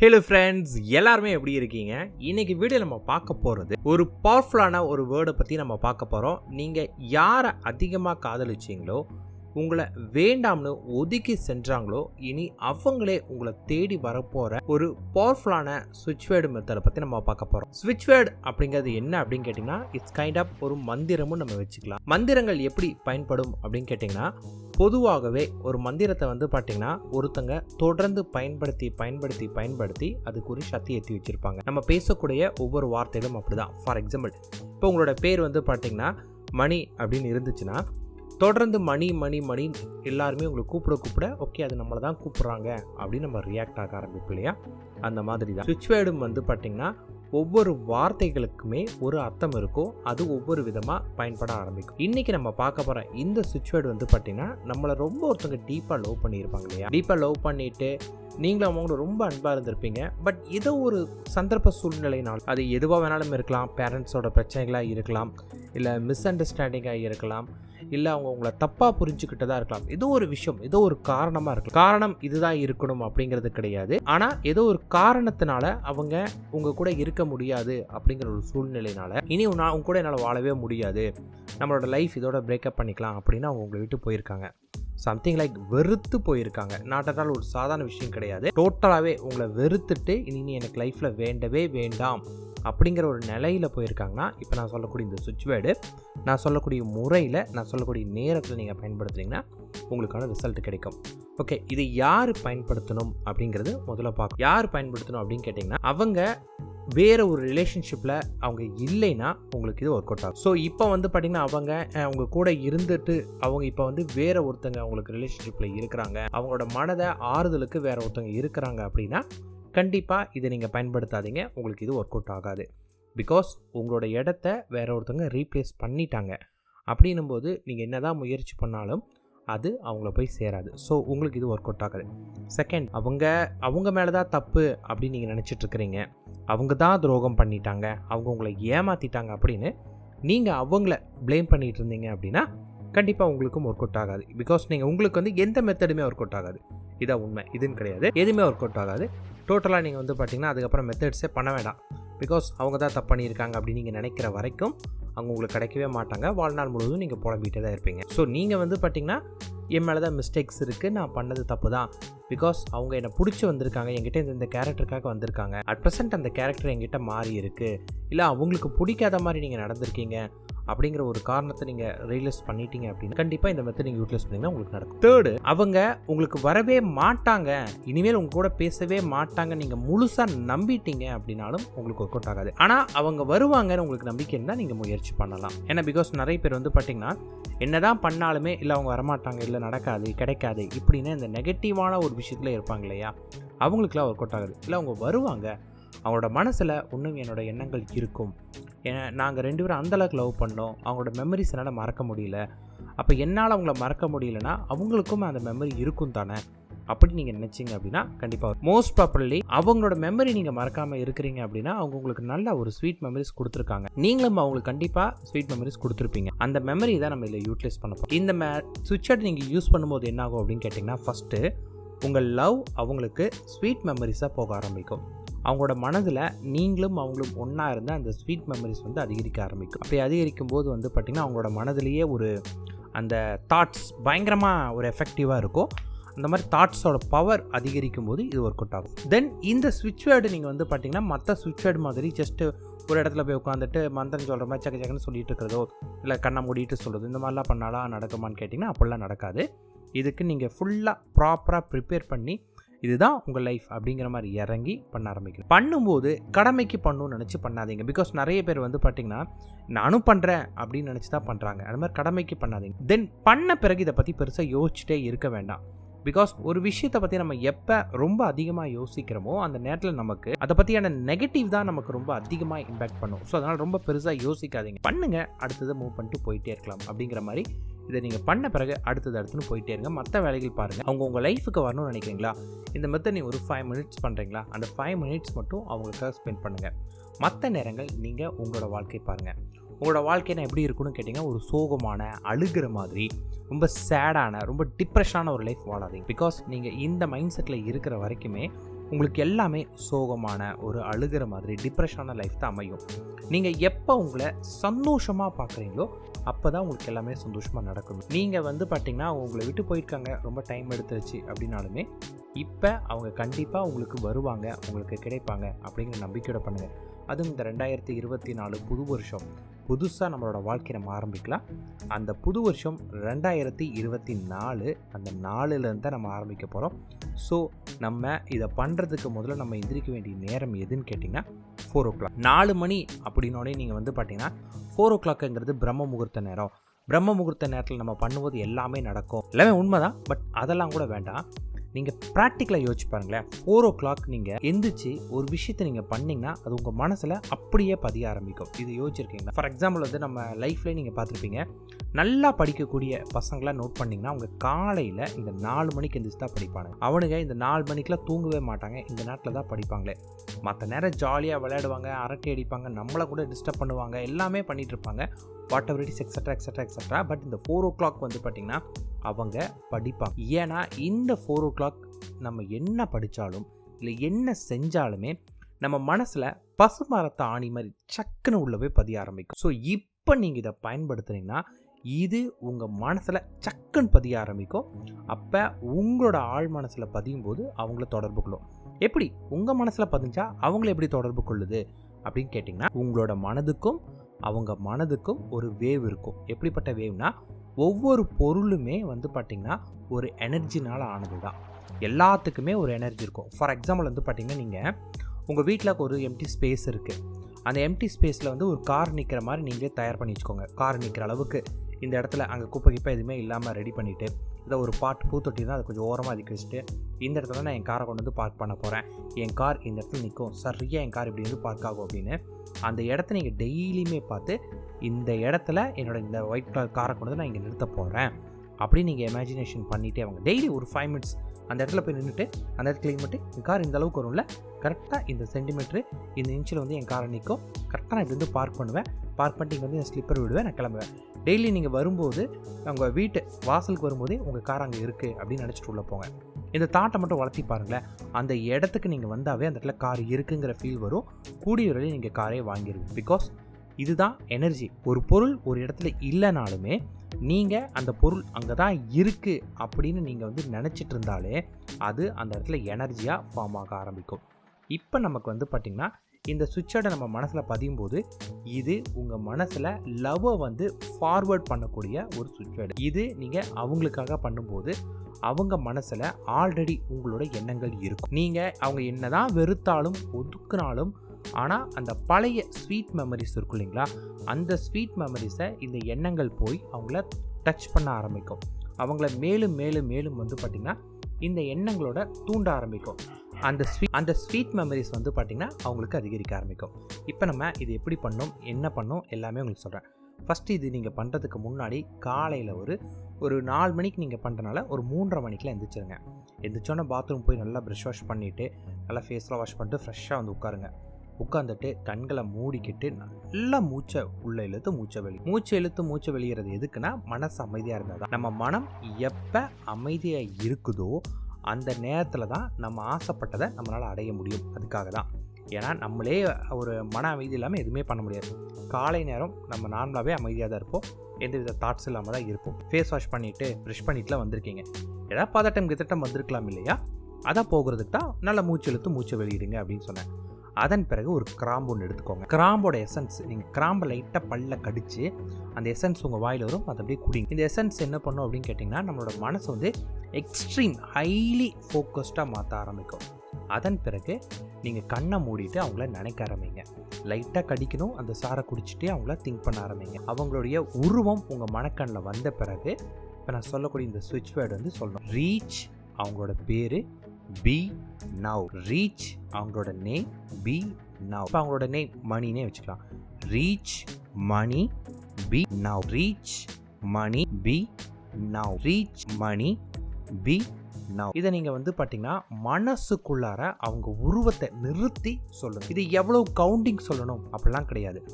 Hello friends எல்லாருமே எப்படி இருக்கீங்க? இன்னைக்கு வீடியோ நம்ம பார்க்க போகிறது ஒரு பவர்ஃபுல்லான ஒரு வேர்டை பற்றி நம்ம பார்க்க போகிறோம் நீங்கள் யாரை அதிகமாக காதலிச்சீங்களோ உங்களை வேண்டாம்னு ஒதுக்கி சென்றாங்களோ இனி அவங்களே உங்களை தேடி வரப்போகிற ஒரு பவர்ஃபுல்லான சுவிட்ச் வேர்டு மெத்தடை பற்றி நம்ம பார்க்க போகிறோம் சுவிட்ச் வேர்டு அப்படிங்கிறது என்ன அப்படின்னு கேட்டிங்கன்னா இட்ஸ் கைண்ட் ஆஃப் ஒரு மந்திரமும் நம்ம வச்சுக்கலாம். மந்திரங்கள் எப்படி பயன்படும் அப்படின்னு கேட்டிங்கன்னா பொதுவாகவே ஒரு மந்திரத்தை வந்து பார்த்தீங்கன்னா ஒருத்தங்க தொடர்ந்து பயன்படுத்தி பயன்படுத்தி பயன்படுத்தி அதுக்கு ஒரு சக்தி ஏற்றி வச்சுருப்பாங்க. நம்ம பேசக்கூடிய ஒவ்வொரு வார்த்தைகளும் அப்படிதான். ஃபார் எக்ஸாம்பிள் இப்போ உங்களோட பேர் வந்து பார்த்தீங்கன்னா மணி அப்படின்னு இருந்துச்சுன்னா தொடர்ந்து மணி மணி மணி எல்லாருமே உங்களை கூப்பிட கூப்பிட ஓகே அது நம்மளை தான் கூப்பிட்றாங்க. அப்படின்னு நம்ம ரியாக்ட் ஆக ஆரம்பிப்போம் இல்லையா? அந்த மாதிரி தான் சுவிட்ச் வேர்டும் வந்து பார்த்திங்கன்னா ஒவ்வொரு வார்த்தைகளுக்குமே ஒரு அர்த்தம் இருக்கும் அது ஒவ்வொரு விதமாக பயன்பட ஆரம்பிக்கும். இன்றைக்கி நம்ம பார்க்க போகிற இந்த சுவிட்ச் வேர்டு வந்து பார்த்திங்கன்னா நம்மளை ரொம்ப ஒருத்தவங்க டீப்பாக லவ் பண்ணியிருப்பாங்க இல்லையா? டீப்பாக லவ் பண்ணிவிட்டு நீங்களும் அவங்கள ரொம்ப அன்பாக இருந்திருப்பீங்க. பட் ஏதோ ஒரு சந்தர்ப்ப சூழ்நிலைனால் அது எதுவாக வேணாலும் இருக்கலாம் பேரண்ட்ஸோட பிரச்சனைகளாக இருக்கலாம் இல்லை மிஸ் அண்டர்ஸ்டாண்டிங்காக இருக்கலாம் இல்லை அவங்க உங்களை தப்பாக புரிஞ்சுக்கிட்டதா இருக்கலாம். ஏதோ ஒரு விஷயம் ஏதோ ஒரு காரணமாக இருக்கலாம். காரணம் இதுதான் இருக்கணும் அப்படிங்கிறது கிடையாது. ஆனால் ஏதோ ஒரு காரணத்தினால அவங்க உங்கள் கூட இருக்க முடியாது அப்படிங்கிற ஒரு சூழ்நிலையினால இனி நான் உங்க கூட என்னால் வாழவே முடியாது. நம்மளோட லைஃப் இதோட பிரேக்கப் பண்ணிக்கலாம் அப்படின்னு அவங்க உங்களை விட்டு போயிருக்காங்க. சம்திங் லைக் வெறுத்து போயிருக்காங்க. நாட்டத்தால் ஒரு சாதாரண விஷயம் கிடையாது. டோட்டலாகவே உங்களை வெறுத்துட்டு இனி நீ எனக்கு லைஃப்பில் வேண்டவே வேண்டாம். அப்படிங்கிற ஒரு நிலையில் போயிருக்காங்கன்னா இப்போ நான் சொல்லக்கூடிய இந்த சுவிட்ச் வேர்டு நான் சொல்லக்கூடிய முறையில் நான் சொல்லக்கூடிய நேரத்தில் நீங்கள் பயன்படுத்துனீங்கன்னா உங்களுக்கான ரிசல்ட் கிடைக்கும். ஓகே இது யார் பயன்படுத்தணும் அப்படிங்கிறது முதல்ல பார்க்கணும். யார் பயன்படுத்தணும் அப்படின்னு கேட்டிங்கன்னா அவங்க வேறு ஒரு ரிலேஷன்ஷிப்பில் அவங்க இல்லைன்னா உங்களுக்கு இது ஒர்க் அவுட் ஆகும். ஸோ இப்போ வந்து பார்த்திங்கன்னா அவங்க அவங்க கூட இருந்துட்டு அவங்க இப்போ வந்து வேறு ஒருத்தங்க அவங்களுக்கு ரிலேஷன்ஷிப்பில் இருக்கிறாங்க அவங்களோட மனதை ஆறுதலுக்கு வேறு ஒருத்தங்க இருக்கிறாங்க அப்படின்னா கண்டிப்பாக இதை நீங்கள் பயன்படுத்தாதீங்க. உங்களுக்கு இது ஒர்க் அவுட் ஆகாது. பிகாஸ் உங்களோட இடத்த வேற ஒருத்தவங்க ரீப்ளேஸ் பண்ணிட்டாங்க. அப்படின்னும் போது நீங்கள் என்னதான் முயற்சி பண்ணாலும் அது அவங்கள போய் சேராது. ஸோ உங்களுக்கு இது ஒர்க் அவுட் ஆகாது. செகண்ட் அவங்க அவங்க மேலே தான் தப்பு அப்படின்னு நீங்கள் நினச்சிட்டு இருக்கிறீங்க. அவங்க தான் துரோகம் பண்ணிட்டாங்க. அவங்க உங்களை ஏமாற்றிட்டாங்க அப்படின்னு நீங்கள் அவங்கள ப்ளேம் பண்ணிட்டு இருந்தீங்க அப்படின்னா கண்டிப்பாக உங்களுக்கும் ஒர்க் அவுட் ஆகாது. பிகாஸ் நீங்கள் உங்களுக்கு வந்து எந்த மெத்தடுமே ஒர்க் அவுட் ஆகாது. இதான் உண்மை. இதுன்னு கிடையாது. எதுவுமே ஒர்க் அவுட் ஆகாது. டோட்டலாக நீங்கள் வந்து பார்த்தீங்கன்னா அதுக்கப்புறம் மெத்தட்ஸே பண்ண வேண்டாம். பிகாஸ் அவங்க தான் தப்பு பண்ணியிருக்காங்க அப்படின்னு நீங்கள் நினைக்கிற வரைக்கும் அவங்க உங்களுக்கு கிடைக்கவே மாட்டாங்க. வாழ்நாள் முழுவதும் நீங்கள் புலம்பிகிட்டே தான் இருப்பீங்க. ஸோ நீங்கள் வந்து பார்த்தீங்கன்னா என் மேலே தான் மிஸ்டேக்ஸ் இருக்குது நான் பண்ணது தப்பு தான். பிகாஸ் அவங்க என்னை பிடிச்சி வந்திருக்காங்க. என்கிட்ட இந்த இந்த கேரக்டருக்காக வந்திருக்காங்க. அட் ப்ரெசென்ட் அந்த கேரக்டர் என்கிட்ட மாறி இருக்குது இல்லை அவங்களுக்கு பிடிக்காத மாதிரி நீங்கள் நடந்திருக்கீங்க. அப்படிங்கிற ஒரு காரணத்தை நீங்கள் ரியலைஸ் பண்ணிட்டீங்க அப்படின்னு கண்டிப்பாக இந்த மெத்தட் நீங்கள் யூட்டிலைஸ் பண்ணிங்கன்னா உங்களுக்கு நடக்கும். தேர்டு அவங்க உங்களுக்கு வரவே மாட்டாங்க. இனிமேல் உங்க கூட பேசவே மாட்டாங்க நீங்கள் முழுசாக நம்பிட்டீங்க அப்படின்னாலும் உங்களுக்கு ஒர்க் அவுட் ஆகாது. ஆனால் அவங்க வருவாங்கன்னு உங்களுக்கு நம்பிக்கை இருந்தால் நீங்கள் முயற்சி பண்ணலாம். ஏன்னா பிகாஸ் நிறைய பேர் வந்து பார்த்தீங்கன்னா என்னதான் பண்ணாலுமே இல்லை அவங்க வரமாட்டாங்க இல்லை நடக்காது கிடைக்காது இப்படின்னு இந்த நெகட்டிவான ஒரு விஷயத்தில் இருப்பாங்க இல்லையா? அவங்களுக்குலாம் ஒர்க் அவுட் ஆகுது. இல்லை அவங்க வருவாங்க அவங்களோட மனசில் இன்னும் என்னோட எண்ணங்கள் இருக்கும். ஏன்னா நாங்கள் ரெண்டு பேரும் அந்தளவுக்கு லவ் பண்ணோம். அவங்களோட மெமரிஸ் என்னால் மறக்க முடியல. அப்போ என்னால் அவங்கள மறக்க முடியலன்னா அவங்களுக்கும் அந்த மெமரி இருக்கும் தானே? அப்படி நீங்கள் நினச்சிங்க அப்படின்னா கண்டிப்பாக மோஸ்ட் ப்ராப்பர்லி அவங்களோட மெமரி நீங்கள் மறக்காமல் இருக்கிறீங்க அப்படின்னா அவங்க உங்களுக்கு நல்ல ஒரு ஸ்வீட் மெமரிஸ் கொடுத்துருக்காங்க. நீங்களும் அவங்களுக்கு கண்டிப்பாக ஸ்வீட் மெமரிஸ் கொடுத்துருப்பீங்க. அந்த மெமரி தான் நம்ம இதில் யூட்டிலைஸ் பண்ண இந்த மே சுவிட்சட் நீங்கள் யூஸ் பண்ணும்போது என்ன ஆகும் அப்படின்னு கேட்டிங்கன்னா ஃபஸ்ட்டு உங்கள் லவ் அவங்களுக்கு ஸ்வீட் மெமரிஸாக போக ஆரம்பிக்கும். அவங்களோட மனதில் நீங்களும் அவங்களும் ஒன்றா இருந்தால் அந்த ஸ்வீட் மெமரிஸ் வந்து அதிகரிக்க ஆரம்பிக்கும். அப்படி அதிகரிக்கும் போது வந்து பார்த்திங்கன்னா அவங்களோட மனதிலேயே ஒரு அந்த தாட்ஸ் பயங்கரமாக ஒரு எஃபெக்டிவாக இருக்கும். அந்த மாதிரி தாட்ஸோட பவர் அதிகரிக்கும் போது இது ஒர்க் அவுட் ஆகும். தென் இந்த ஸ்விட்ச் வேர்டு நீங்கள் வந்து பார்த்தீங்கன்னா மற்ற ஸ்விட்ச் வேர்டு மாதிரி ஜஸ்ட்டு ஒரு இடத்துல போய் உட்காந்துட்டு மந்திரம் சொல்கிற மாதிரி சக்க சக்கன்னு சொல்லிட்டு இருக்கிறதோ இல்லை கண்ணை மூடிட்டு சொல்கிறது இந்த மாதிரிலாம் பண்ணாலாம் நடக்குமான்னு கேட்டிங்கன்னா அப்படிலாம் நடக்காது. இதுக்கு நீங்கள் ஃபுல்லாக ப்ராப்பராக ப்ரிப்பேர் பண்ணி இதுதான் உங்கள் லைஃப் அப்படிங்கிற மாதிரி இறங்கி பண்ண ஆரம்பிக்கணும். பண்ணும்போது கடமைக்கு பண்ணணும்னு நினச்சி பண்ணாதீங்க. பிகாஸ் நிறைய பேர் வந்து பார்த்தீங்கன்னா நானும் பண்ணுறேன் அப்படின்னு நினச்சி தான் பண்ணுறாங்க அது மாதிரி கடமைக்கு பண்ணாதீங்க. தென் பண்ண பிறகு இதை பற்றி பெருசாக யோசிச்சுட்டே இருக்க வேண்டாம். பிகாஸ் ஒரு விஷயத்தை பற்றி நம்ம எப்போ ரொம்ப அதிகமாக யோசிக்கிறோமோ அந்த நேரத்தில் நமக்கு அதை பற்றியான நெகட்டிவ் தான் நமக்கு ரொம்ப அதிகமாக இம்பேக்ட் பண்ணும். ஸோ அதனால் ரொம்ப பெருசாக யோசிக்காதீங்க. பண்ணுங்கள் அடுத்தது மூவ் பண்ணிட்டு போயிட்டே இருக்கலாம் அப்படிங்கிற மாதிரி இதை நீங்கள் பண்ண பிறகு அடுத்தது அடுத்துன்னு போயிட்டே இருங்க. மற்ற வேலைகள் பாருங்கள் அவங்க உங்கள் லைஃபுக்கு வரணும்னு நினைக்கிறீங்களா? இந்த மெத்தட் நீ ஒரு ஃபைவ் மினிட்ஸ் பண்ணுறீங்களா அந்த ஃபைவ் மினிட்ஸ் மட்டும் அவங்களுக்காக ஸ்பெண்ட் பண்ணுங்கள் மற்ற நேரங்கள் நீங்கள் உங்களோட வாழ்க்கை பாருங்கள் உங்களோட வாழ்க்கைனா எப்படி இருக்குன்னு கேட்டிங்கன்னா ஒரு சோகமான அழுகிற மாதிரி ரொம்ப சேடான ரொம்ப டிப்ரெஷனான ஒரு லைஃப் வாழாதீங்க. பிகாஸ் நீங்கள் இந்த மைண்ட் செட்டில் இருக்கிற வரைக்குமே உங்களுக்கு எல்லாமே சோகமான ஒரு அழுகிற மாதிரி டிப்ரெஷனான லைஃப் தான் அமையும். நீங்கள் எப்போ உங்களை சந்தோஷமாக பார்க்குறீங்களோ அப்போ தான் உங்களுக்கு எல்லாமே சந்தோஷமாக நடக்கும். நீங்கள் வந்து பார்த்தீங்கன்னா உங்களை விட்டு போயிருக்காங்க ரொம்ப டைம் எடுத்துருச்சு அப்படின்னாலுமே இப்போ அவங்க கண்டிப்பாக உங்களுக்கு வருவாங்க உங்களுக்கு கிடைப்பாங்க அப்படிங்கிற நம்பிக்கையோட பண்ணுங்கள் அதுவும் இந்த ரெண்டாயிரத்தி இருபத்தி நாலு புது வருஷம். புதுசாக நம்மளோட வாழ்க்கையை நம்ம ஆரம்பிக்கலாம். அந்த புது வருஷம் ரெண்டாயிரத்தி இருபத்தி நாலு அந்த நாலுலேருந்து தான் நம்ம ஆரம்பிக்க போகிறோம் ஸோ நம்ம இதை பண்ணுறதுக்கு முதல்ல நம்ம எந்திரிக்க வேண்டிய நேரம் எதுன்னு கேட்டிங்கன்னா ஃபோர் ஓ கிளாக் நாலு மணி அப்படின்னோடனே நீங்கள் வந்து பார்த்தீங்கன்னா ஃபோர் ஓ கிளாக்குங்கிறது பிரம்ம முகூர்த்த நேரம். பிரம்ம முகூர்த்த நேரத்தில் நம்ம பண்ணும்போது எல்லாமே நடக்கும். எல்லாமே உண்மைதான் பட் அதெல்லாம் கூட வேண்டாம். நீங்கள் ப்ராக்டிக்கலாக யோசிச்சு பாருங்களேன். ஃபோர் ஓ கிளாக் நீங்கள் எந்திரிச்சு ஒரு விஷயத்தை நீங்கள் பண்ணிங்கன்னா அது உங்கள் மனசில் அப்படியே பதிய ஆரம்பிக்கும். இது யோசிச்சிருக்கீங்களா? ஃபார் எக்ஸாம்பிள் வந்து நம்ம லைஃப்லேயே நீங்கள் பார்த்துருப்பீங்க. நல்லா படிக்கக்கூடிய பசங்களை நோட் பண்ணிங்கன்னா அவங்க காலையில் இந்த நாலு மணிக்கு எந்திரிச்சு தான் படிப்பாங்க. அவனுங்க இந்த நாலு மணிக்கெலாம் தூங்கவே மாட்டாங்க. இந்த நேரத்தில் தான் படிப்பாங்களே. மற்ற நேரம் ஜாலியாக விளையாடுவாங்க அரட்டை அடிப்பாங்க நம்மளை கூட டிஸ்டர்ப் பண்ணுவாங்க எல்லாமே பண்ணிகிட்டு இருப்பாங்க. Whatever it's extra extra extra but இந்த ஃபோர் ஓ கிளாக் வந்து பார்த்திங்கன்னா அவங்க படிப்பாங்க. ஏன்னா இந்த ஃபோர் ஓ கிளாக் நம்ம என்ன படித்தாலும் இல்லை என்ன செஞ்சாலுமே நம்ம மனசில் பசுமரத்தை ஆணி மாதிரி சக்குன்னு உள்ள போய் பதிய ஆரம்பிக்கும். ஸோ இப்போ நீங்கள் இதை பயன்படுத்துனீங்கன்னா இது உங்கள் மனசில் சக்குன்னு பதிய ஆரம்பிக்கும். அப்போ உங்களோட ஆழ் மனசில் பதியும் போது அவங்கள தொடர்பு கொள்ளும். எப்படி? உங்கள் மனசில் பதிஞ்சா அவங்கள எப்படி தொடர்பு கொள்ளுது? அப்படின்னு கேட்டிங்கன்னா உங்களோட மனதுக்கும் அவங்க மனதுக்கும் ஒரு வேவ் இருக்கும். எப்படிப்பட்ட வேவ்னா ஒவ்வொரு பொருளுமே வந்து பார்த்திங்கன்னா ஒரு எனர்ஜினால் ஆனது தான் எல்லாத்துக்குமே ஒரு எனர்ஜி இருக்கும். ஃபார் எக்ஸாம்பிள் வந்து பார்த்திங்கன்னா நீங்கள் உங்கள் வீட்டில் ஒரு எம்டி ஸ்பேஸ் இருக்குது அந்த எம்டி ஸ்பேஸில் வந்து ஒரு கார் நிற்கிற மாதிரி நீங்களே தயார் பண்ணி வச்சுக்கோங்க. கார் நிற்கிற அளவுக்கு இந்த இடத்துல அங்கே குப்பை கிப்பை எதுவுமே இல்லாமல் ரெடி பண்ணிவிட்டு இதை ஒரு பாட்டு பூத்தொட்டி தான் அதை கொஞ்சம் ஓரமாக அதுக்கு வச்சுட்டு இந்த இடத்துல நான் என் காரை கொண்டு வந்து பார்க் பண்ண போகிறேன் என் கார் இந்த இடத்துல நிற்கும் சரியாக என் கார் இப்படி வந்து பார்க் ஆகும் அப்படின்னு அந்த இடத்த நீங்கள் டெய்லியுமே பார்த்து இந்த இடத்துல என்னோட இந்த ஒயிட் கலர் காரை கொண்டு வந்து நான் இங்கே நிறுத்த போகிறேன் அப்படி நீங்கள் இமேஜினேஷன் பண்ணிகிட்டே அவங்க டெய்லி ஒரு ஃபைவ் மினிட்ஸ் அந்த இடத்துல போய் நின்றுட்டு அந்த இடத்துல க்ளீன் பண்ணிட்டு என் கார் இந்த அளவுக்கு வரும்ல கரெக்டாக இந்த சென்டிமீட்ரு இந்த இன்ச்சில் வந்து என் காரை நிற்கும் கரெக்டாக நான் இப்படி வந்து பார்க் பண்ணுவேன். பார்க் பண்ணிட்டு இங்கே வந்து என் ஸ்லிப்பர் விடுவேன் நான் கிளம்புவேன். டெய்லி நீங்கள் வரும்போது உங்கள் வீட்டு வாசலுக்கு வரும்போதே உங்கள் கார் அங்கே இருக்குது அப்படின்னு நினச்சிட்டு உள்ளே போங்க. இந்த தாட்டை மட்டும் வளர்த்தி பாருங்களேன். அந்த இடத்துக்கு நீங்கள் வந்தாவே அந்த இடத்துல கார் இருக்குங்கிற ஃபீல் வரும். கூடிய வரையும் நீங்கள் காரே வாங்கிடுவீங்க பிகாஸ் இதுதான் எனர்ஜி ஒரு பொருள் ஒரு இடத்துல இல்லைனாலுமே நீங்கள் அந்த பொருள் அங்கே தான் இருக்குது அப்படின்னு நீங்கள் வந்து நினச்சிட்டு இருந்தாலே அது அந்த இடத்துல எனர்ஜியாக ஃபார்ம் ஆக ஆரம்பிக்கும். இப்போ நமக்கு வந்து பார்த்திங்கன்னா இந்த சுவிட்சோட நம்ம மனசில் பதியும் போது இது உங்கள் மனசில் லவ்வை வந்து ஃபார்வேர்ட் பண்ணக்கூடிய ஒரு சுவிட்சோடு இது நீங்கள் அவங்களுக்காக பண்ணும்போது அவங்க மனசில் ஆல்ரெடி உங்களோட எண்ணங்கள் இருக்கும். நீங்கள் அவங்க என்ன தான் வெறுத்தாலும் ஒதுக்குனாலும் ஆனால் அந்த பழைய ஸ்வீட் மெமரிஸ் இருக்கும் இல்லைங்களா? அந்த ஸ்வீட் மெமரிஸை இந்த எண்ணங்கள் போய் அவங்கள டச் பண்ண ஆரம்பிக்கும். அவங்கள மேலும் மேலும் மேலும் வந்து பார்த்திங்கன்னா இந்த எண்ணங்களோட தூண்ட ஆரம்பிக்கும். அந்த ஸ்வீட் அந்த ஸ்வீட் மெமரிஸ் வந்து பார்த்திங்கன்னா அவங்களுக்கு அதிகரிக்க ஆரம்பிக்கும். இப்போ நம்ம இது எப்படி பண்ணோம் என்ன பண்ணோம் எல்லாமே உங்களுக்கு சொல்கிறேன் ஃபஸ்ட்டு இது நீங்கள் பண்ணுறதுக்கு முன்னாடி காலையில் ஒரு ஒரு நாலு மணிக்கு நீங்கள் பண்ணுறனால ஒரு மூன்றரை மணிக்கெலாம் எந்திரிச்சிருங்க. எந்திரிச்சோன்னே பாத்ரூம் போய் நல்லா ப்ரெஷ் வாஷ் பண்ணிவிட்டு நல்லா ஃபேஸ்லாம் வாஷ் பண்ணிட்டு ஃப்ரெஷ்ஷாக வந்து உட்காருங்க. உட்காந்துட்டு கண்களை மூடிக்கிட்டு நல்லா மூச்சை உள்ள இழுத்து மூச்சை வெளி மூச்சை இழுத்து மூச்சை வெளியிறது எதுக்குன்னா மனசு அமைதியாக இருந்தால் தான் நம்ம மனம் எப்போ அமைதியாக இருக்குதோ அந்த நேரத்தில் தான் நம்ம ஆசைப்பட்டதை நம்மளால் அடைய முடியும். அதுக்காக தான் ஏன்னா நம்மளே ஒரு மன அமைதி இல்லாமல் எதுவுமே பண்ண முடியாது. காலை நேரம் நம்ம நார்மலாகவே அமைதியாக தான் இருப்போம். எந்தவித தாட்ஸ் இல்லாமல் தான் இருப்போம். ஃபேஸ் வாஷ் பண்ணிவிட்டு ப்ரெஷ் பண்ணிட்டுலாம் வந்திருக்கீங்க. ஏதாவது பதட்டம் கிதட்டம் வந்திருக்கலாம் இல்லையா? அதை போகிறதுக்கு தான் நல்லா மூச்சு இழுத்து மூச்சை வெளியிடுங்க அப்படின்னு சொன்னேன். அதன் பிறகு ஒரு கிராம்பு ஒன்று எடுத்துக்கோங்க. கிராம்போட எசன்ஸ் நீங்கள் கிராம்பை லைட்டாக பல்ல கடிச்சு அந்த எசன்ஸ் உங்கள் வாயில் வரும் அதை அப்படியே குடிங்க. இந்த எசன்ஸ் என்ன பண்ணும் அப்படின்னு கேட்டிங்கன்னா நம்மளோட மனசு வந்து எக்ஸ்ட்ரீம் ஹைலி ஃபோக்கஸ்டாக மாற்ற ஆரம்பிக்கும். அதன் பிறகு நீங்கள் கண்ணை மூடிட்டு அவங்கள நினைக்க ஆரம்பிங்க. லைட்டாக கடிக்கணும் அந்த சாரை குடிச்சிட்டு அவங்கள திங்க் பண்ண ஆரம்பிங்க. அவங்களுடைய உருவம் உங்கள் மனக்கண்ணில் வந்த பிறகு இப்போ நான் சொல்லக்கூடிய இந்த சுவிட்ச் வேர்டு வந்து சொல்லணும். ரீச் அவங்களோட பேர் பி நவ் ரீச் அவங்களோட நேம் பி நவ் இப்போ அவங்களோட நேம் மணினே வச்சுக்கலாம். Reach Mani be now reach Mani be now reach Mani be now இதை நீங்கள் வந்து பார்த்தீங்கன்னா மனசுக்குள்ளார அவங்க உருவத்தை நிறுத்தி சொல்லணும் இது எவ்வளோ கவுண்டிங் சொல்லணும்? அப்படிலாம் கிடையாது.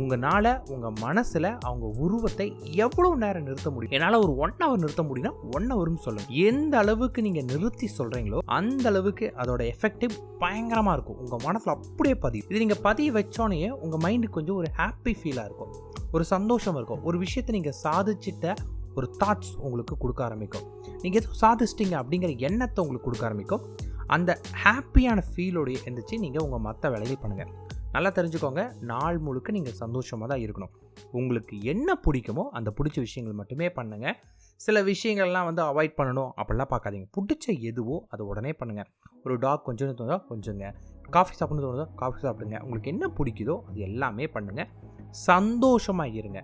உங்களால் உங்கள் மனசில் அவங்க உருவத்தை எவ்வளோ நேரம் நிறுத்த முடியும்? என்னால் ஒரு ஒன் ஹவர் நிறுத்த முடியும்னா ஒன் ஹவர்னு சொல்லுங்கள் எந்த அளவுக்கு நீங்கள் நிறுத்தி சொல்கிறீங்களோ அந்த அளவுக்கு அதோட எஃபெக்டிவ் பயங்கரமாக இருக்கும். உங்கள் மனசில் அப்படியே பதியும். இது நீங்கள் பதிய வச்சோன்னே உங்கள் மைண்டுக்கு கொஞ்சம் ஒரு ஹாப்பி ஃபீலாக இருக்கும். ஒரு சந்தோஷம் இருக்கும். ஒரு விஷயத்தை நீங்கள் சாதிச்சிட்ட ஒரு தாட்ஸ் உங்களுக்கு கொடுக்க ஆரம்பிக்கும். நீங்கள் எதுவும் சாதிச்சிட்டிங்க அப்படிங்கிற எண்ணத்தை உங்களுக்கு கொடுக்க ஆரம்பிக்கும். அந்த ஹாப்பியான ஃபீலோடைய இருந்துச்சு நீங்கள் உங்கள் மற்ற வேலைகள் பண்ணுங்கள் நல்லா தெரிஞ்சுக்கோங்க. நாள் முழுக்க நீங்கள் சந்தோஷமாக தான் இருக்கணும். உங்களுக்கு என்ன பிடிக்குமோ அந்த பிடிச்ச விஷயங்கள் மட்டுமே பண்ணுங்கள் சில விஷயங்கள்லாம் வந்து அவாய்ட் பண்ணணும் அப்படிலாம் பார்க்காதீங்க. பிடிச்ச எதுவோ அதை உடனே பண்ணுங்கள் ஒரு டாக் கொஞ்சம் தோணுதோ? கொஞ்சங்க. காஃபி சாப்பிட்ணும் தோணுதோ? காஃபி சாப்பிடுங்க. உங்களுக்கு என்ன பிடிக்குதோ அது எல்லாமே பண்ணுங்கள் சந்தோஷமாக இருங்க.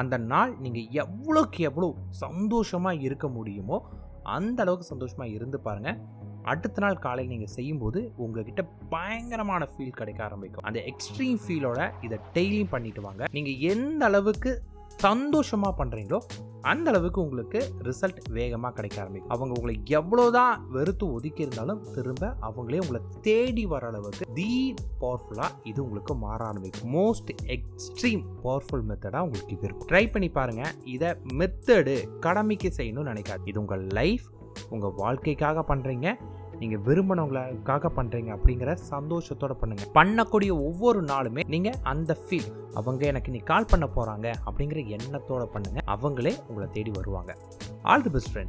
அந்த நாள் நீங்கள் எவ்வளோக்கு எவ்வளோ சந்தோஷமாக இருக்க முடியுமோ அந்த அளவுக்கு சந்தோஷமாக இருந்து பாருங்கள் அடுத்த நாள் காலையில் நீங்கள் செய்யும்போது உங்ககிட்ட பயங்கரமான ஃபீல் கிடைக்க ஆரம்பிக்கும். அந்த எக்ஸ்ட்ரீம் ஃபீலோட இதை டெய்லியும் பண்ணிட்டு வாங்க. நீங்கள் எந்த அளவுக்கு சந்தோஷமாக பண்ணுறீங்களோ அந்த அளவுக்கு உங்களுக்கு ரிசல்ட் வேகமாக கிடைக்க ஆரம்பிக்கும். அவங்க உங்களை எவ்வளோதான் வெறுத்து ஒதுக்கி இருந்தாலும் திரும்ப அவங்களே உங்களை தேடி வர அளவுக்கு தி பவர்ஃபுல்லாக இது உங்களுக்கு மாற ஆரம்பிக்கும். மோஸ்ட் எக்ஸ்ட்ரீம் பவர்ஃபுல் மெத்தடாக உங்களுக்கு இது இருக்கும். ட்ரை பண்ணி பாருங்கள் இதை மெத்தடு கடமைக்கு செய்யணும்னு நினைக்காது இது உங்கள் லைஃப் உங்கள் வாழ்க்கைக்காக பண்ணுறீங்க நீங்கள் விரும்பினவங்களுக்காக பண்ணுறீங்க அப்படிங்கிற சந்தோஷத்தோட பண்ணுங்கள் பண்ணக்கூடிய ஒவ்வொரு நாளுமே நீங்கள் அந்த ஃபீல் அவங்க எனக்கு நீ கால் பண்ண போகிறாங்க அப்படிங்கிற எண்ணத்தோட பண்ணுங்க. அவங்களே உங்களை தேடி வருவாங்க. All the best friend